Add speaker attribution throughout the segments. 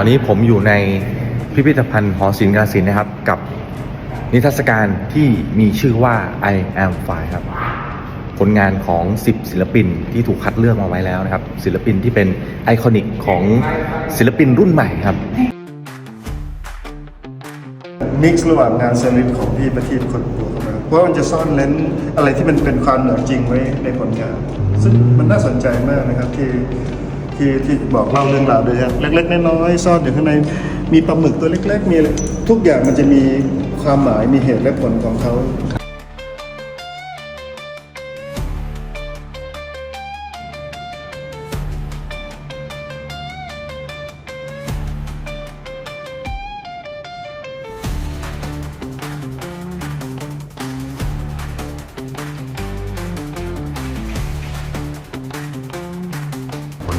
Speaker 1: อนนี้ผมอยู่ในพิพิธภัณฑ์หอศิลป์กาฬสินนะครับ กับนิทรรศการที่มีชื่อว่า I am Fire ครับ ผลงานของ 10 ศิลปินที่ถูกคัดเลือกมาไว้แล้วนะครับ ศิลปินที่เป็นไอคอนิกของศิลปินรุ่นใหม่ครับ
Speaker 2: มิกซ์ระหว่างงานเซริสของพี่ประทีปคนบัวเข้ามาเพราะว่ามันจะซ่อนเลนอะไรที่มันเป็นความเหนือจริงไว้ในผลงาน ซึ่งมันน่าสนใจมากนะครับที่ ที่ที่บอกเล่าเรื่องราวโดยเล็กๆน้อยๆซ่อนอยู่ข้างในมีปลาหมึกตัวเล็ก ๆ มีอะไรทุกอย่างมันจะมีความหมายมีเหตุและผลของเขา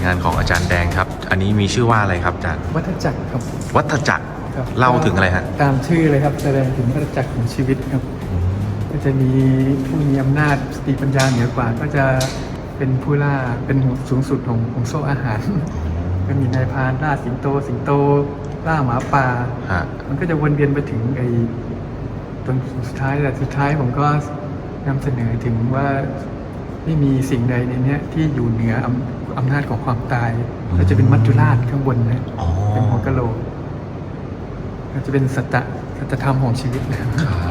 Speaker 1: งานของอาจารย์แดงครับ อันนี้มีชื่อว่าอะไรครับอาจารย์
Speaker 3: วัฏจักรครับ
Speaker 1: วัฏจักร
Speaker 3: ครับ
Speaker 1: เล่าถึงอะไรฮะ
Speaker 3: ตามชื่อเลยครับแสดงถึงวัฏจักรของชีวิตครับ ก็จะมีผู้มีอำนาจสติปัญญาเหนือกว่า ก็จะเป็นผู้ล่าเป็นหัวสูงสุดของของโซ่อาหาร ก็มีนายพรานล่าสิงโต สิงโตล่าหมาป่า
Speaker 1: ฮะ
Speaker 3: มันก็จะวนเวียนไปถึงไอ้ตรงสุดท้ายแต่สุดท้ายผมก็นำเสนอถึงว่า ไม่มีสิ่งใดในเนี้ยที่อยู่เหนืออำอำนาจของความตายก็จะเป็นมัจจุราชข้างบนนะ
Speaker 1: อ๋อ
Speaker 3: เป็นหัวกะโหลกก็จะเป็นสัตตะสัจธรรมของชีวิตนะครับ
Speaker 1: ครับ